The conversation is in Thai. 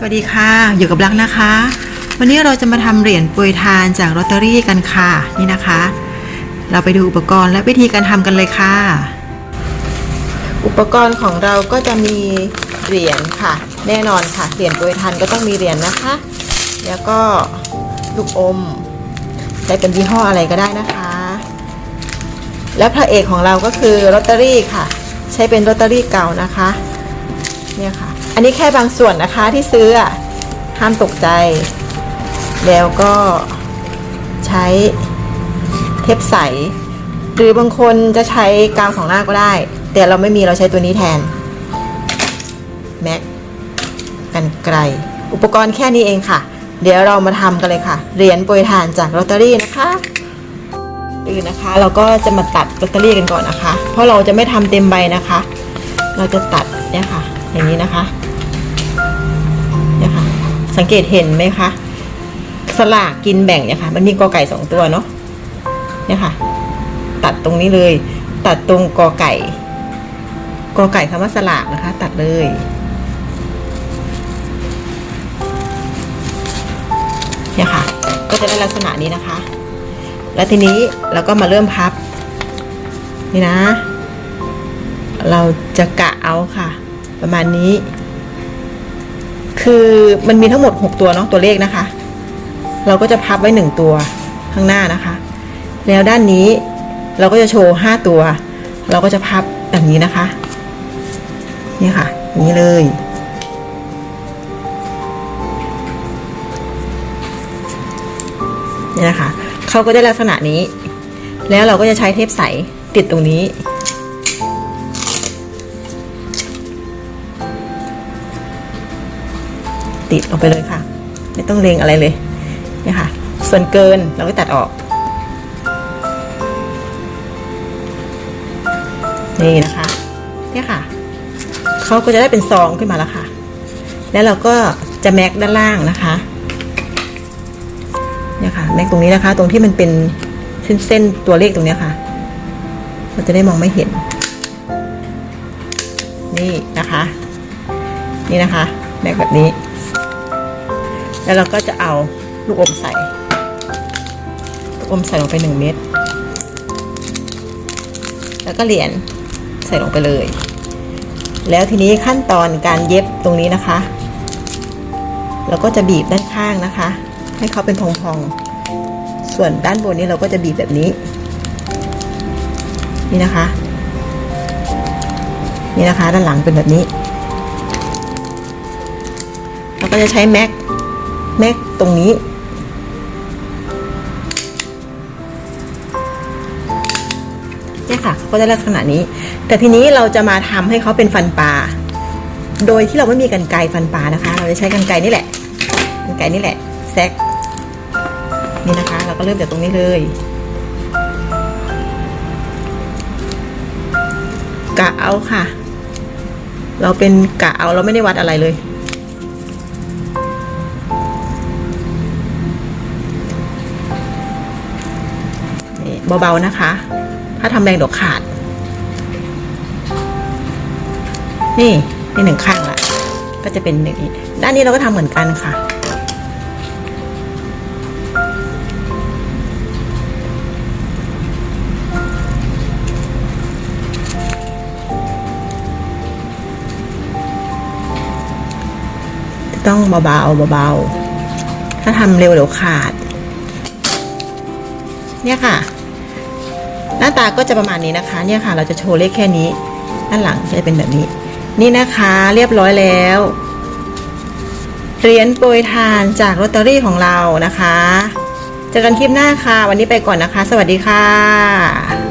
สวัสดีค่ะ อยู่กับลักนะคะ วันนี้เราจะมาทำเหรียญปรยทานจากลอตเตอรี่กันค่ะ นี่นะคะ เราไปดูอุปกรณ์และวิธีการทำกันเลยค่ะ อุปกรณ์ของเราก็จะมีเหรียญค่ะ แน่นอนค่ะ เหรียญปรยทานก็ต้องมีเหรียญนะคะ แล้วก็ลูกอมใช้เป็นยี่ห้ออะไรก็ได้นะคะ และพระเอกของเราก็คือลอตเตอรี่ค่ะ ใช้เป็นลอตเตอรี่เก่านะคะ เนี่ยค่ะ อันนี้แค่บางส่วนนะคะที่ซื้อห้ามตกใจ แล้วก็ใช้เทปใส หรือบางคนจะใช้กาวสองหน้าก็ได้ แต่เราไม่มีเราใช้ตัวนี้แทนแม็กกันไกล อุปกรณ์แค่นี้เองค่ะ เดี๋ยวเรามาทำกันเลยค่ะ เหรียญโปรยทานจากลอตเตอรี่นะคะอื่นนะคะ เราก็จะมาตัดลอตเตอรี่กันก่อนนะคะ เพราะเราจะไม่ทำเต็มใบนะคะ เราจะตัดเนี่ยค่ะ อย่างนี้นะคะเนี่ยค่ะ สังเกตเห็นไหมคะสลากกินแบ่งเนี่ยค่ะมันมีกอไก่สองตัวเนาะเนี่ยค่ะ ตัดตรงนี้เลย ตัดตรงกอไก่กอไก่คำว่าสลากนะคะ ตัดเลยเนี่ยค่ะ ก็จะได้ลักษณะนี้นะคะ แล้วทีนี้เราก็มาเริ่มพับ นี่นะ เราจะกะเอาค่ะ ประมาณนี้ คือมันมีทั้งหมด 6 ตัวเนาะตัวเลขนะคะ เราก็จะพับไว้ 1 ตัวข้างหน้านะคะ แล้วด้านนี้เราก็จะโชว์ 5 ตัว เราก็จะพับแบบนี้นะคะ นี่ค่ะอย่างนี้เลยนี่นะคะเขาก็ได้ลักษณะนี้ แล้วเราก็จะใช้เทปใสติดตรงนี้ ติดออกไปเลยค่ะ ไม่ต้องเลงอะไรเลยเนี่ยค่ะ ส่วนเกินเราก็ตัดออก นี่นะคะเนี่ยค่ะเขาก็จะได้เป็นซองขึ้นมาแล้วค่ะ แล้วเราก็จะแม็กด้านล่างนะคะเนี่ยค่ะแม็กตรงนี้นะคะ ตรงที่มันเป็นเส้นเส้นๆตัวเลขตรงนี้ค่ะมันจะได้มองไม่เห็น นี่นะคะ นี่นะคะแม็กแบบนี้ แล้วเราก็จะเอาลูกอมใส่ลูกอมใส่ลงไปหนึ่งเม็ดแล้วก็เหรียญใส่ลงไปเลย แล้วทีนี้ขั้นตอนการเย็บตรงนี้นะคะ เราก็จะบีบด้านข้างนะคะ ให้เขาเป็นพองๆ ส่วนด้านบนนี้เราก็จะบีบแบบนี้ นี่นะคะ นี่นะคะด้านหลังเป็นแบบนี้ เราก็จะใช้แม็ก แม็กตรงนี้ เนี่ยค่ะก็จะลักษณะนี้ แต่ทีนี้เราจะมาทำให้เขาเป็นฟันปลา โดยที่เราไม่มีกันไกรฟันปลานะคะ เราจะใช้กันไกรนี่แหละ กันไกรนี่แหละแซกนี่นะคะ เราก็เริ่มจากตรงนี้เลยกะเอาค่ะ เราเป็นกะเอาเราไม่ได้วัดอะไรเลย เบาๆนะคะ ถ้าทำแรงเดี๋ยวขาด นี่นี่หนึ่งข้างละก็จะเป็นอย่งนี้ด้านนี้เราก็ทำเหมือนกันค่ะ ต้องเบาๆเบาๆถ้าทำเร็วเดี๋ยวขาด เนี่ยค่ะ หน้าตาก็จะประมาณนี้นะคะ เนี่ยค่ะ เราจะโชว์เลขแค่นี้ ด้านหลังจะเป็นแบบนี้ นี่นะคะเรียบร้อยแล้วเหรียญโปรยทานจากลอตเตอรี่ของเรานะคะ เจอกันคลิปหน้าค่ะ วันนี้ไปก่อนนะคะ สวัสดีค่ะ